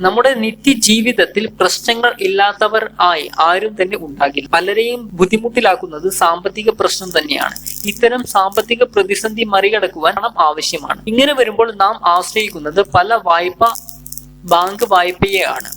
നമ്മുടെ നിത്യജീവിതത്തിൽ പ്രശ്നങ്ങൾ ഇല്ലാത്തവർ ആയി ആരും തന്നെ ഉണ്ടാകില്ല. പലരെയും ബുദ്ധിമുട്ടിലാക്കുന്നത് സാമ്പത്തിക പ്രശ്നം തന്നെയാണ്. ഇത്തരം സാമ്പത്തിക പ്രതിസന്ധി മറികടക്കുവാൻ പണം ആവശ്യമാണ്. ഇങ്ങനെ വരുമ്പോൾ നാം ആശ്രയിക്കുന്നത് പല വായ്പ ബാങ്ക് വായ്പയെയാണ്.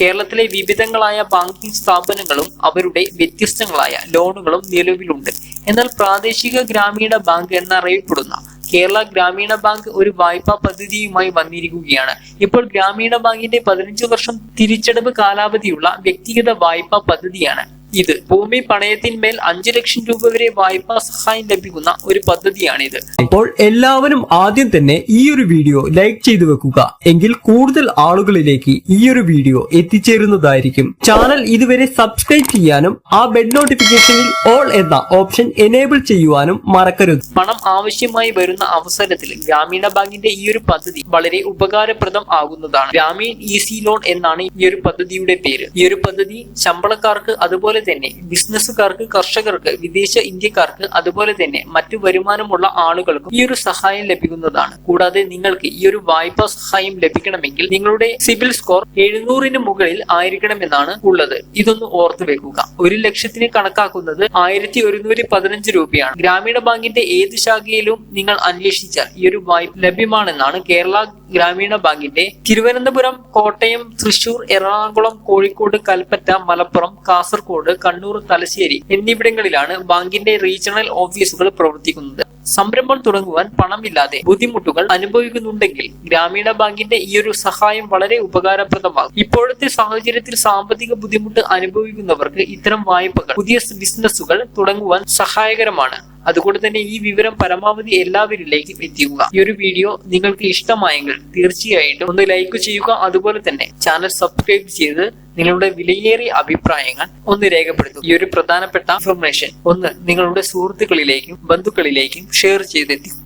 കേരളത്തിലെ വിവിധങ്ങളായ ബാങ്കിംഗ് സ്ഥാപനങ്ങളും അവരുടെ വ്യത്യസ്തങ്ങളായ ലോണുകളും നിലവിലുണ്ട്. എന്നാൽ പ്രാദേശിക ഗ്രാമീണ ബാങ്ക് എന്നറിയപ്പെടുന്ന കേരള ഗ്രാമീണ ബാങ്ക് ഒരു വായ്പാ പദ്ധതിയുമായി വന്നിരിക്കുകയാണ്. ഇപ്പോൾ ഗ്രാമീണ ബാങ്കിന്റെ പതിനഞ്ച് വർഷം തിരിച്ചടവ് കാലാവധിയുള്ള വ്യക്തിഗത വായ്പാ പദ്ധതിയാണ്. ഇത് ഭൂമി പണയത്തിന്മേൽ അഞ്ചു ലക്ഷം രൂപ വരെ വായ്പാ സഹായം ലഭിക്കുന്ന ഒരു പദ്ധതിയാണിത്. അപ്പോൾ എല്ലാവരും ആദ്യം തന്നെ ഈ ഒരു വീഡിയോ ലൈക്ക് ചെയ്തു വെക്കുക. എങ്കിൽ കൂടുതൽ ആളുകളിലേക്ക് ഈ ഒരു വീഡിയോ എത്തിച്ചേരുന്നതായിരിക്കും. ചാനൽ ഇതുവരെ സബ്സ്ക്രൈബ് ചെയ്യാനും ആ ബെൽ നോട്ടിഫിക്കേഷനിൽ ഓൾ എന്ന ഓപ്ഷൻ എനേബിൾ ചെയ്യുവാനും മറക്കരുത്. പണം ആവശ്യമായി വരുന്ന അവസരത്തിൽ ഗ്രാമീണ ബാങ്കിന്റെ ഈ ഒരു പദ്ധതി വളരെ ഉപകാരപ്രദം ആകുന്നതാണ്. ഗ്രാമീൺ ഈസി ലോൺ എന്നാണ് ഈ ഒരു പദ്ധതിയുടെ പേര്. ഈ ഒരു പദ്ധതി ശമ്പളക്കാർക്ക് അതുപോലെ തന്നെ ബിസിനസ്സുകാർക്ക് കർഷകർക്ക് വിദേശ ഇന്ത്യക്കാർക്ക് അതുപോലെ തന്നെ മറ്റു വരുമാനമുള്ള ആളുകൾക്കും ഈ ഒരു സഹായം ലഭിക്കുന്നതാണ്. കൂടാതെ നിങ്ങൾക്ക് ഈ ഒരു വായ്പാ സഹായം ലഭിക്കണമെങ്കിൽ നിങ്ങളുടെ സിബിൽ സ്കോർ എഴുന്നൂറിന് മുകളിൽ ആയിരിക്കണമെന്നാണ് ഉള്ളത്. ഇതൊന്ന് ഓർത്തു വെക്കുക. ഒരു ലക്ഷത്തിന് കണക്കാക്കുന്നത് ആയിരത്തി ഒരുന്നൂറ്റി പതിനഞ്ച് രൂപയാണ്. ഗ്രാമീണ ബാങ്കിന്റെ ഏത് ശാഖയിലും നിങ്ങൾ അന്വേഷിച്ചാൽ ഈ ഒരു വായ്പ ലഭ്യമാണെന്നാണ് കേരള ഗ്രാമീണ ബാങ്കിന്റെ തിരുവനന്തപുരം കോട്ടയം തൃശൂർ എറണാകുളം കോഴിക്കോട് കൽപ്പറ്റ മലപ്പുറം കാസർഗോഡ് കണ്ണൂർ തലശ്ശേരി എന്നിവിടങ്ങളിലാണ് ബാങ്കിന്റെ റീജിയണൽ ഓഫീസുകൾ പ്രവർത്തിക്കുന്നത്. സംരംഭം തുടങ്ങുവാൻ പണമില്ലാതെ ബുദ്ധിമുട്ടുകൾ അനുഭവിക്കുന്നുണ്ടെങ്കിൽ ഗ്രാമീണ ബാങ്കിന്റെ ഈ ഒരു സഹായം വളരെ ഉപകാരപ്രദമാകും. ഇപ്പോഴത്തെ സാഹചര്യത്തിൽ സാമ്പത്തിക ബുദ്ധിമുട്ട് അനുഭവിക്കുന്നവർക്ക് ഇത്തരം വായ്പകൾ പുതിയ ബിസിനസ്സുകൾ തുടങ്ങുവാൻ സഹായകരമാണ്. അതുകൊണ്ട് തന്നെ ഈ വിവരം പരമാവധി എല്ലാവരിലേക്കും എത്തിക്കുക. ഈ ഒരു വീഡിയോ നിങ്ങൾക്ക് ഇഷ്ടമായെങ്കിൽ തീർച്ചയായിട്ടും ഒന്ന് ലൈക്ക് ചെയ്യുക. അതുപോലെ തന്നെ ചാനൽ സബ്സ്ക്രൈബ് ചെയ്ത് നിങ്ങളുടെ വിലയേറിയ അഭിപ്രായങ്ങൾ ഒന്ന് രേഖപ്പെടുത്തും ഈ ഒരു പ്രധാനപ്പെട്ട ഇൻഫർമേഷൻ ഒന്ന് നിങ്ങളുടെ സുഹൃത്തുക്കളിലേക്കും ബന്ധുക്കളിലേക്കും ഷെയർ ചെയ്തെത്തി.